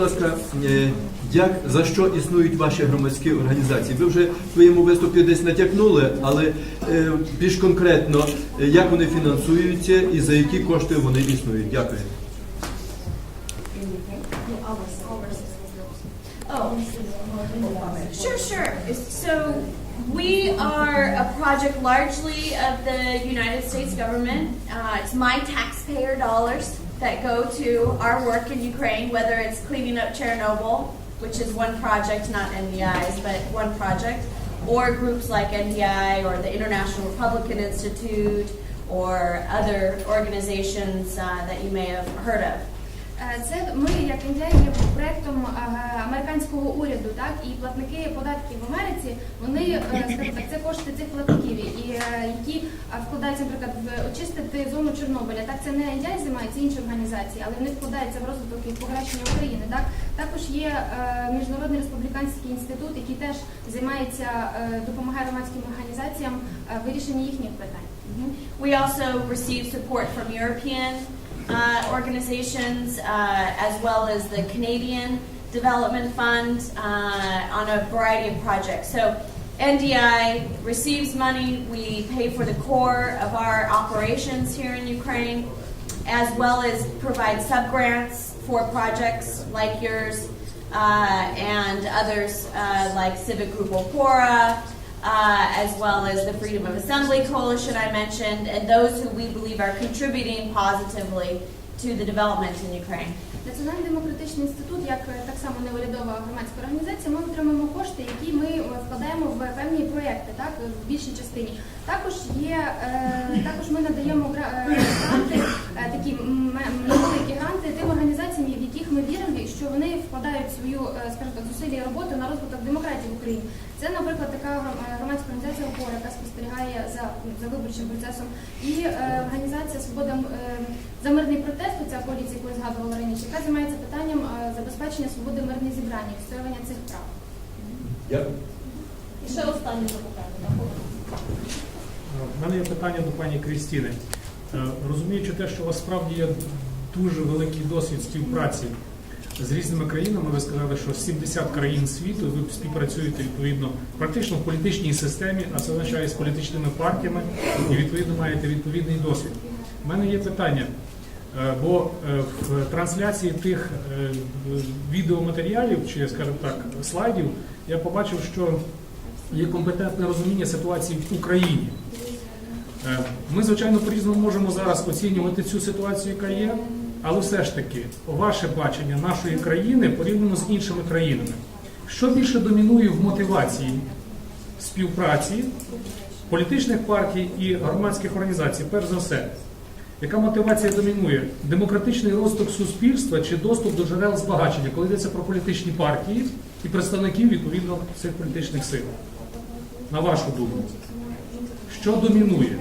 Будь ласка, е, як за що існують ваші громадські організації? Ви вже в своєму виступі десь натякнули, але е, більш конкретно, е, як вони фінансуються і за які кошти вони існують? Дякую. Sure, sure. So we are a project largely of the United States government. Uh, it's my taxpayer dollars that go to our work in Ukraine, whether it's cleaning up Chernobyl, which is one project, not NDI's, but one project, or groups like NDI or the International Republican Institute or other organizations uh, that you may have heard of. Е, Це ми, як індія, є проектом е, американського уряду, так і платники податків в Америці, вони е, так, це кошти цих платників, і е, які вкладаються, наприклад, в очистити зону Чорнобиля. Так це не індія займається інші організації, але вони вкладаються в розвиток і покращення України. Так також є міжнародний республіканський інститут, який теж займається допомагає громадським організаціям вирішенні їхніх питань. We also receive support from European uh, organizations uh, as well as the Canadian Development Fund uh, on a variety of projects. So NDI receives money, we pay for the core of our operations here in Ukraine, as well as provide subgrants for projects like yours uh, and others uh, like Civic Group Opora, uh, as well as the Freedom of Assembly Coalition I mentioned, and those who we believe are contributing positively to the development in Ukraine. Національний демократичний інститут, як е, так само неурядова громадська організація, ми отримуємо кошти, які ми е, вкладаємо в певні проекти, так в більшій частині. Також є е, також ми надаємо гра- е, гранти, е, такі невеликі гранти тим організаціям, ми віримо, що вони вкладають свою, е, скажімо так, зусилля і роботу на розвиток демократії в Україні. Це, наприклад, така е, громадська організація «Опора», яка спостерігає за, за виборчим процесом, і е, організація Свобода е, за мирний протест, ця коаліція, яку я згадувала раніше, яка займається питанням е, забезпечення свободи мирних зібрань, і відстоювання цих прав. Дякую. І ще останнє запитання. У мене є питання до пані Крістіни. Розуміючи те, що у вас справді є дуже великий досвід співпраці з різними країнами, ви сказали, що 70 країн світу ви співпрацюєте відповідно практично в політичній системі, а це означає з політичними партіями, і відповідно маєте відповідний досвід. У мене є питання. е, Бо е, в трансляції тих е, відеоматеріалів, чи, скажімо так, слайдів, я побачив, що є компетентне розуміння ситуації в Україні. Е, Ми, звичайно, по-різному можемо зараз оцінювати цю ситуацію, яка є, але все ж таки, ваше бачення нашої країни порівняно з іншими країнами. Що більше домінує в мотивації співпраці політичних партій і громадських організацій, перш за все? Яка мотивація домінує? Демократичний розвиток суспільства чи доступ до джерел збагачення, коли йдеться про політичні партії і представників відповідно цих політичних сил? На вашу думку, що домінує?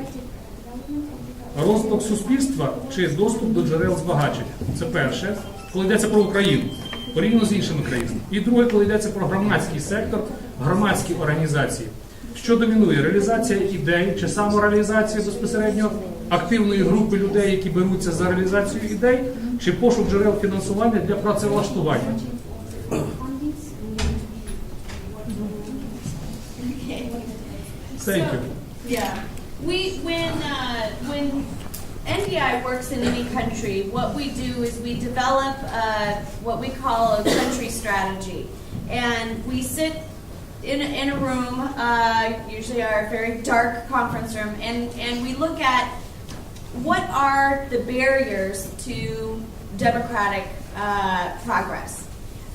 Розвиток суспільства чи доступ до джерел збагачення? Це перше, коли йдеться про Україну, порівняно з іншими країнами. І друге, коли йдеться про громадський сектор, громадські організації. Що домінує? Реалізація ідей чи самореалізація безпосередньо активної групи людей, які беруться за реалізацію ідей, чи пошук джерел фінансування для працевлаштування? Thank you. Yeah, we when uh, when NDI works in any country, what we do is we develop uh, what we call a country strategy, and we sit in a, in a room, uh, usually our very dark conference room, and and we look at what are the barriers to democratic uh, progress,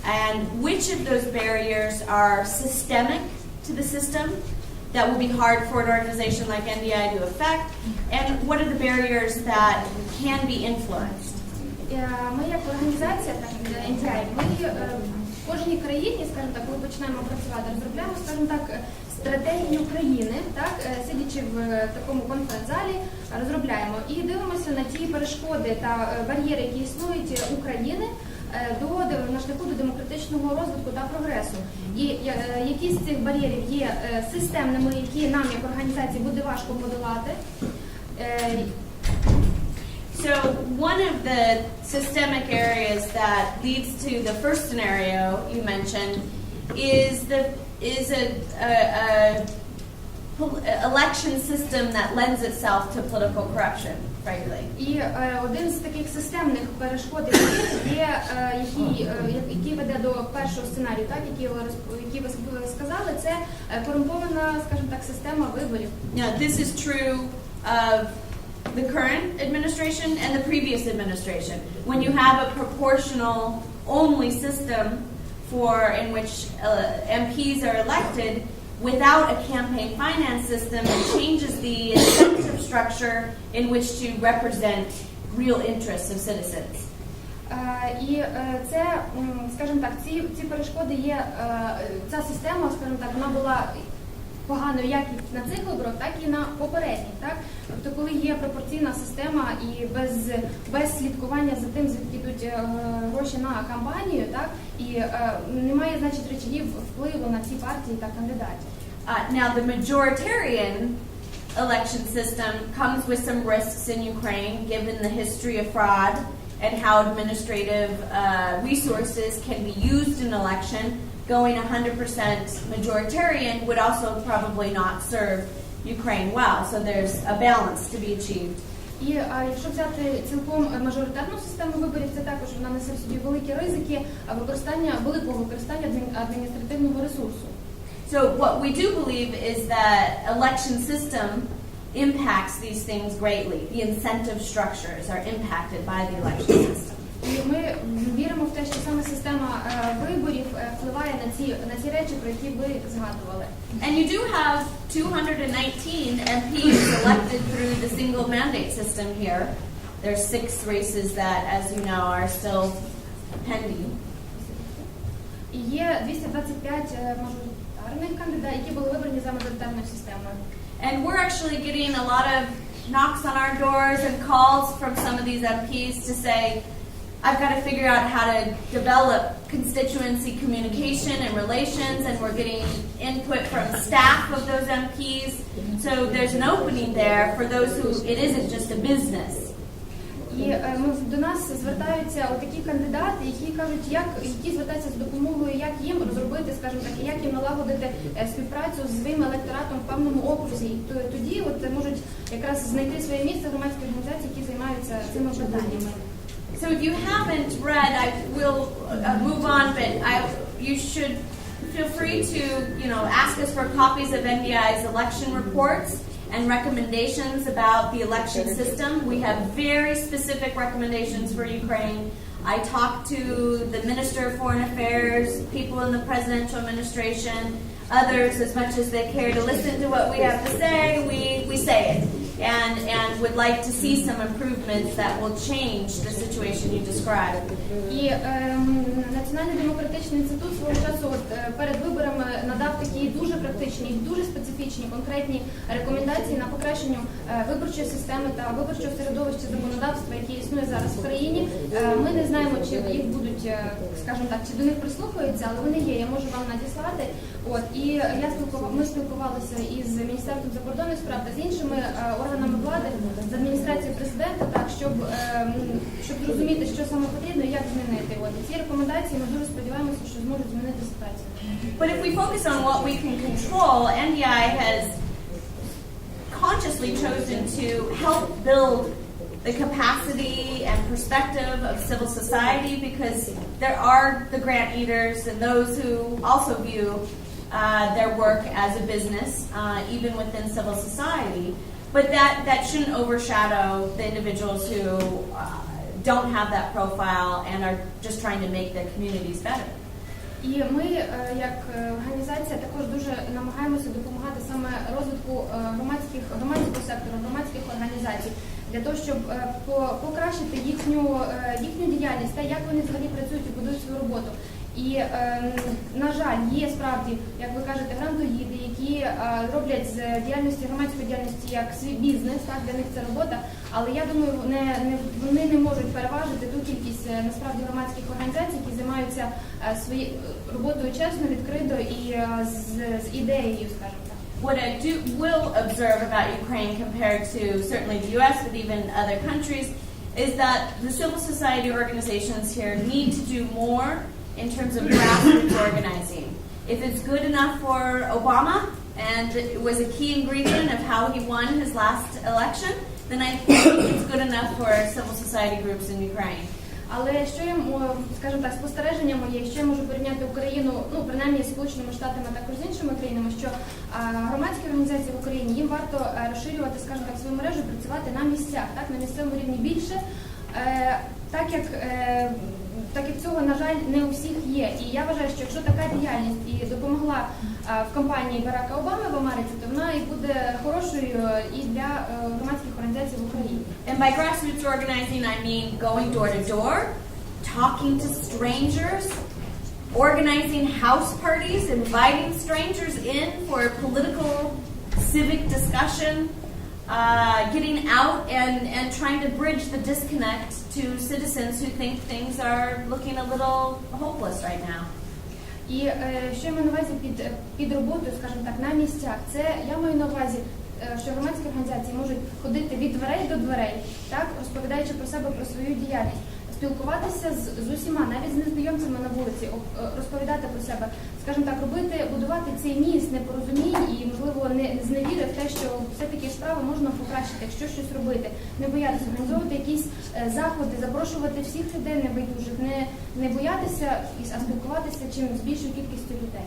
and which of those barriers are systemic to the system that will be hard for an organization like NDI to affect, and what are the barriers that can be influenced. Е, Ми як організація, так ми в кожній країні, скажімо так, коли починаємо працювати, розробляємо, скажімо так, стратегію країни, так, е, сидячи в е, такому конференц-залі, розробляємо і дивимося на ті перешкоди та бар'єри, які існують у е, до на шляху до демократичного розвитку та прогресу. І е, які з цих бар'єрів є е, системними, які нам як організації буде важко подолати. So one of the systemic areas that leads to the first scenario you mentioned is the is a, a, a election system that lends itself to political corruption, frankly. І е, один з таких системних перешкод, який є, е, який, е, я- який веде до першого сценарію, так який ви розп- який ви с- сказали, це е, корумпована, скажімо так, система виборів. Now, this is true of the current administration and the previous administration. When you have a proportional only system for in which uh, MPs are elected without a campaign finance system, it changes the incentive structure in which to represent real interests of citizens. Е, І е, це, м, скажімо так, ці, ці перешкоди є, е, ця система, скажімо так, вона була поганою як і на цих виборах, так і на попередніх. Так? Тобто, коли є пропорційна система і без, без слідкування за тим, звідки йдуть е, гроші на кампанію, так, і е, немає, значить, речагів впливу на ці партії та кандидатів. Uh, now, the majoritarian election system comes with some risks in Ukraine, given the history of fraud and how administrative uh, resources can be used in election. Going 100% majoritarian would also probably not serve Ukraine well. So there's a balance to be achieved. І а, якщо взяти цілком мажоритарну систему виборів, це також вона несе в собі великі ризики а, використання великого використання адмін- адміністративного ресурсу. So what we do believe is that election system impacts these things greatly. The incentive structures are impacted by the election system. І ми віримо в те, що саме система е, виборів е, впливає на ці на ці речі, про які ви згадували. And you do have 219 MPs elected through the single mandate system here. There's six races that, as you know, are still pending. І є 225 е, мажоритарних кандидатів, які були вибрані за мажоритарною системою. And we're actually getting a lot of knocks on our doors and calls from some of these MPs to say, I've got to figure out how to develop constituency communication and relations, and we're getting input from staff of those MPs. So there's an opening there for those who it isn't just a business. І е, ми до нас звертаються такі кандидати, які кажуть, як які звертаються з допомогою, як їм розробити, скажімо так, як їм налагодити е, співпрацю з своїм електоратом в певному окрузі. І то- тоді от можуть якраз знайти своє місце громадські організації, які займаються цими питаннями. So if you haven't read, I will uh, move on, but I, you should feel free to, you know, ask us for copies of NDI's election reports and recommendations about the election system. We have very specific recommendations for Ukraine. I talked to the Minister of Foreign Affairs, people in the presidential administration, others as much as they care to listen to what we have to say, we, we say it. And, and would like to see some improvements that will change the situation you described. І ем, Національний демократичний інститут свого часу е, перед виборами надав такі дуже практичні, дуже специфічні, конкретні рекомендації на покращенню е, виборчої системи та виборчого середовища законодавства, яке існує зараз в країні. Е, Ми не знаємо, чи їх будуть, е, скажімо так, чи до них прислухаються, але вони є. Я можу вам надіслати. От і я спілкував, ми спілкувалися із міністерством закордонних справ та з іншими е, органами влади, з адміністрацією президента, так щоб, ем, щоб зрозуміти, що саме потрібно, і як змінити. От і ці рекомендації ми дуже сподіваємося, що зможуть змінити ситуацію. But if we focus on what we can control, NDI has consciously chosen to help build the capacity and perspective of civil society because there are the grant eaters and those who also view uh, their work as a business, uh, even within civil society. But that, that shouldn't overshadow the individuals who uh, don't have that profile and are just trying to make their communities better. І ми, е, як е, організація, також дуже намагаємося допомагати саме розвитку е, громадських громадського сектору, громадських організацій для того, щоб по- покращити їхню їхню діяльність та як вони взагалі працюють і будують свою роботу. І е, на жаль, є справді, як ви кажете, грантоїди, які е, роблять з діяльності громадської діяльності як свій бізнес, так для них це робота. Але я думаю, не, не вони не можуть переважити ту кількість е, насправді громадських організацій, які займаються е, свої роботою чесно, відкрито і е, з, з ідеєю, скажімо так. What I do will observe about Ukraine compared to certainly the U.S., but even other countries, is that the civil society organizations here need to do more in terms of grassroots organizing. If it's good enough for Obama and it was a key ingredient of how he won his last election, then I think it's good enough for civil society groups in Ukraine. Але що я мо- скажімо так, спостереження моє, що я можу порівняти Україну, ну принаймні Сполученими Штатами, також з іншими країнами, що громадські організації в Україні їм варто е, розширювати, скажімо так, свою мережу, працювати на місцях, так на місцевому рівні більше. Е, так як е, так як цього на жаль не у всіх є, і я вважаю, що якщо така діяльність і допомогла е, в кампанії Барака Обами в Америці, то вона і буде хорошою і для е, громадських організацій в Україні. And by grassroots organizing, I mean going door to door, talking to strangers, organizing house parties, inviting strangers in for political, civic discussion, uh, getting out and, and trying to bridge the disconnect to citizens who think things are looking a little hopeless right now. І е, що я маю на увазі під, під роботою, скажімо так, на місцях, це я маю на увазі, е, що громадські організації можуть ходити від дверей до дверей, так розповідаючи про себе про свою діяльність, спілкуватися з, з усіма, навіть з незнайомцями на вулиці, е, розповідати про себе, скажімо так, робити, будувати цей міст непорозумінь і, можливо, не не зневіри в те, що все-таки справи можна покращити, якщо щось робити, не боятися організовувати якісь е, заходи, запрошувати всіх людей небайдужих, не, не боятися, і- спілкуватися чим з більшою кількістю людей.